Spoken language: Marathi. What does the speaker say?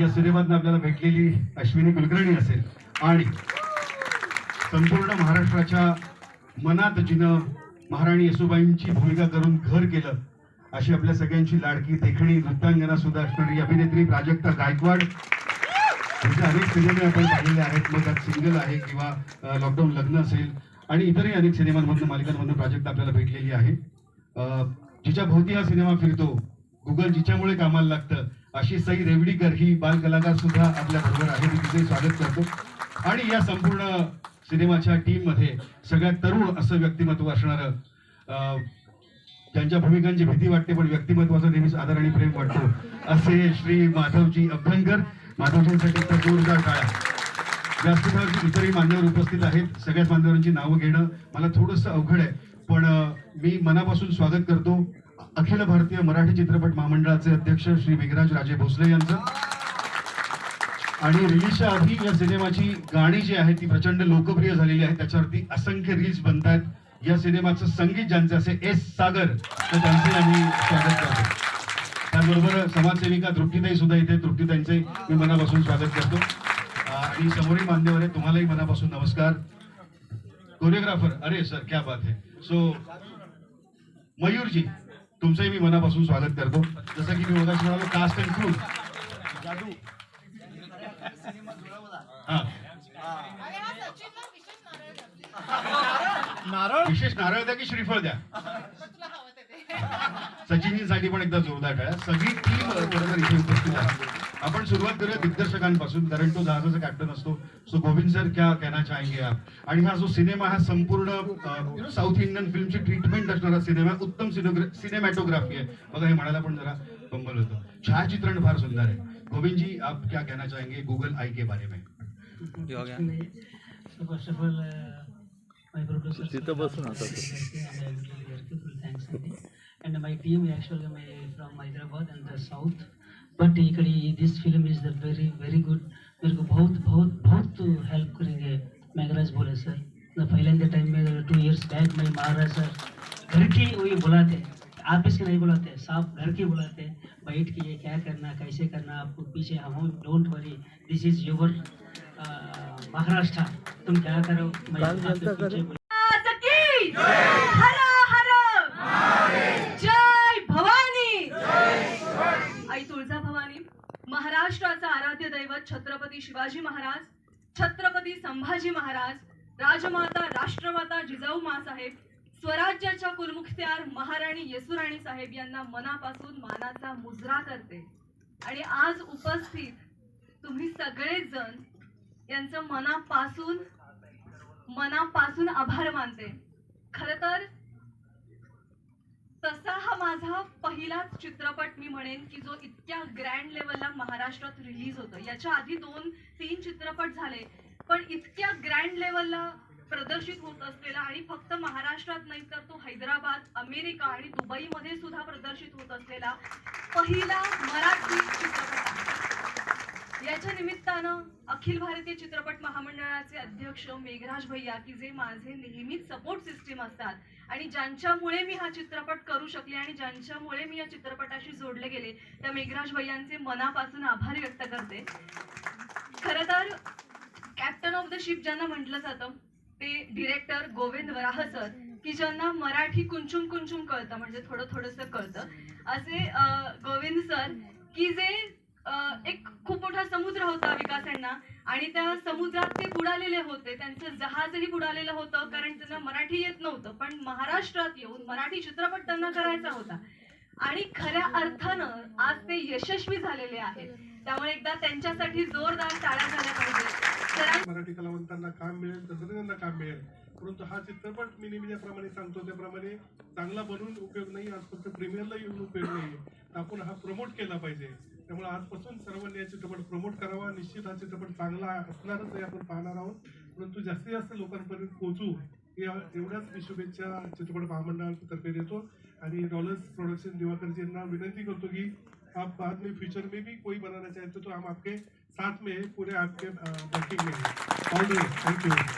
या सिनेमातून आपल्याला भेटलेली अश्विनी कुलकर्णी असेल. आणि संपूर्ण महाराष्ट्राच्या मनात जिनं महाराणी येसुबाईंची भूमिका करून घर केलं अशी आपल्या सगळ्यांची लाडकी देखणी नृत्यांगना सुद्धा असणारी अभिनेत्री प्राजक्ता गायकवाड. त्यांचे अनेक सिनेमे आपण पाहिलेले आहेत. मग त्यात सिंगल आहे किंवा लॉकडाऊन लग्न असेल. आणि इतरही अनेक सिनेमांमधून मालिकांमधून प्राजक्ता आपल्याला भेटलेली आहे. जिच्या भोवती हा सिनेमा फिरतो गुगल जिच्यामुळे कामाला लागतं अशी सई रेवडीकर ही बाल कलाकार सुद्धा आपल्या बरोबर आहे मी तिथे स्वागत करतो. आणि या संपूर्ण सिनेमाच्या टीममध्ये सगळ्यात तरुण असं व्यक्तिमत्व असणारं अं, भूमिकांची भीती वाटते पण व्यक्तिमत्वाचा नेहमीच आदर आणि प्रेम वाटतो असे श्री माधवजी अभ्यंकर. माधवजींसाठी जोरदार काळा व्यासपीठावरती इतरही मान्यवर उपस्थित आहेत. सगळ्याच मान्यवरांची नावं घेणं मला थोडंसं अवघड आहे. पण मी मनापासून स्वागत करतो. अखिल भारतीय मराठी चित्रपट महामंडळाचे अध्यक्ष श्री मेघराज राजे भोसले यांचं. आणि रिलीजच्या आधी या सिनेमाची गाणी जी आहेत ती प्रचंड लोकप्रिय झालेली आहे त्याच्यावरती असंख्य रील्स बनतात या सिनेमाचं संगीत ज्यांचे असे एस सागर तर त्यांचे आम्ही स्वागत करतो. त्याचबरोबर समाजसेविका तृप्तीताई सुद्धा इथे तृप्तीताईंचे मी मनापासून स्वागत करतो. आणि समोरही मान्यवर आहे तुम्हालाही मनापासून नमस्कार. कोरिओग्राफर अरे सर क्या बात है. सो मयूरजी तुमचंही मी मनापासून स्वागत करतो. जसं की मी मगाशी म्हणालो कास्ट अँड क्रू जादू. विशेष नारळ? द्या. विशेष नारळ द्या की श्रीफळ द्या. सचिनजींसाठी पण एकदा जोरदार टाळ्या सगळी टीम बरोबर इथे उपस्थित आहे आपण सुरुवात करूया दिग्दर्शकांपासून कारण तो जहाजाचा कॅप्टन असतो. सो गोविंद सर क्या कहना चाहेंगे आप? आणि हा जो सिनेमा हा संपूर्ण साऊथ इंडियन फिल्मची ट्रीटमेंट असणारा सिनेमा. उत्तम सिनेमॅटोग्राफी आहे. बघा हे म्हणायला पण जरा कंबल होतं. छायाचित्रण फार सुंदर आहे. गोविंद जी आप क्या कहना चाहेंगे? गूगल आई के बारे में. of all, uh, my producer. तिथं बसून आता and my team actually my from Hyderabad and the south इकडे this film is the very very good. मेरे को बहुत बहुत बहुत हेल्प करेंगे मेघराज बोले सर मैं पहले टाइम में टू इयर्स बैक मैं महाराज सर। घर की वही बुलाते ऑफ़िस के नहीं बुलाते साफ़ घर के बुलाते बैठ के ये क्या करना कैसे करना आपको पीछे हम don't worry this is your Maharashtra तुम क्या करो? मैं आपके पीछे आई तुळजा भवानी महाराष्ट्राचा आराध्य दैवत छत्रपती शिवाजी महाराज छत्रपती संभाजी महाराज राजमाता राष्ट्रमाता जिजाऊ मासाहेब स्वराज्याच्या कुलमुख्त्यार महाराणी येसुराणी साहेब यांना मनापासून मानाचा मुजरा करते. आणि आज उपस्थित तुम्ही सगळेजण यांचं मनापासून मनापासून आभार मानते. खरं तर तसा हा माझा पहिलाच चित्रपट मी म्हणेन की जो इतक्या ग्रँड लेवलला महाराष्ट्रात रिलीज होतो याच्या आधी दोन तीन चित्रपट झाले पण इतक्या ग्रँड लेवलला प्रदर्शित होत असलेला आणि फक्त महाराष्ट्रात नाही तर तो हैदराबाद अमेरिका आणि दुबईमध्ये सुद्धा प्रदर्शित होत असलेला पहिला मराठी चित्रपट आहे. याच्या निमित्तानं अखिल भारतीय चित्रपट महामंडळाचे अध्यक्ष मेघराज भैया की जे माझे नेहमीच सपोर्ट सिस्टीम असतात. आणि ज्यांच्यामुळे मी हा चित्रपट करू शकले आणि ज्यांच्यामुळे मी या चित्रपटाशी जोडले गेले त्या मेघराज भैयांचे मनापासून आभार व्यक्त करते. खर तर कॅप्टन ऑफ द शिप ज्यांना म्हटलं जातं ते डिरेक्टर गोविंद वराह सर की ज्यांना मराठी कुंचुम कुंचुम कळतं म्हणजे थोडं थोडंसं कळतं. असे गोविंद सर की जे एक खूप मोठा समुद्र होता विकास यांना आणि त्या समुद्रात ते बुडालेले होते. त्यांचं जहाजही बुडालेलं होतं कारण त्यांना मराठी येत नव्हतं. पण महाराष्ट्रात येऊन मराठी चित्रपट त्यांना करायचा होता. आणि खऱ्या अर्थानं आज ते यशस्वी झालेले आहेत. त्यामुळे एकदा त्यांच्यासाठी जोरदार टाळ्या झाल्या पाहिजेत. मराठी कलावंतांना काम मिळेल तंत्रज्ञांना काम मिळेल. परंतु हा चित्रपट मी नेहमी ज्याप्रमाणे सांगतो त्याप्रमाणे चांगला बनवून उपयोग नाही आज फक्त प्रीमियरला येऊन उपयोग नाही आपण हा प्रमोट केला पाहिजे. त्यामुळे आजपासून सर्वांनी या चित्रपट प्रमोट करावा. निश्चित हा चित्रपट चांगला असणारच आहे आपण पाहणार आहोत. परंतु जास्तीत जास्त लोकांपर्यंत पोहोचू या एवढ्याच मी शुभेच्छा चित्रपट महामंडळातर्फे देतो. आणि डॉलर्स प्रोडक्शन दिवाकरजींना विनंती करतो की आप बाद में फ्यूचर में भी कोई बनाना चाहते हो तो हम आपके साथ में हैं पूरे आपके बैकिंग में ऑल द थैंक यू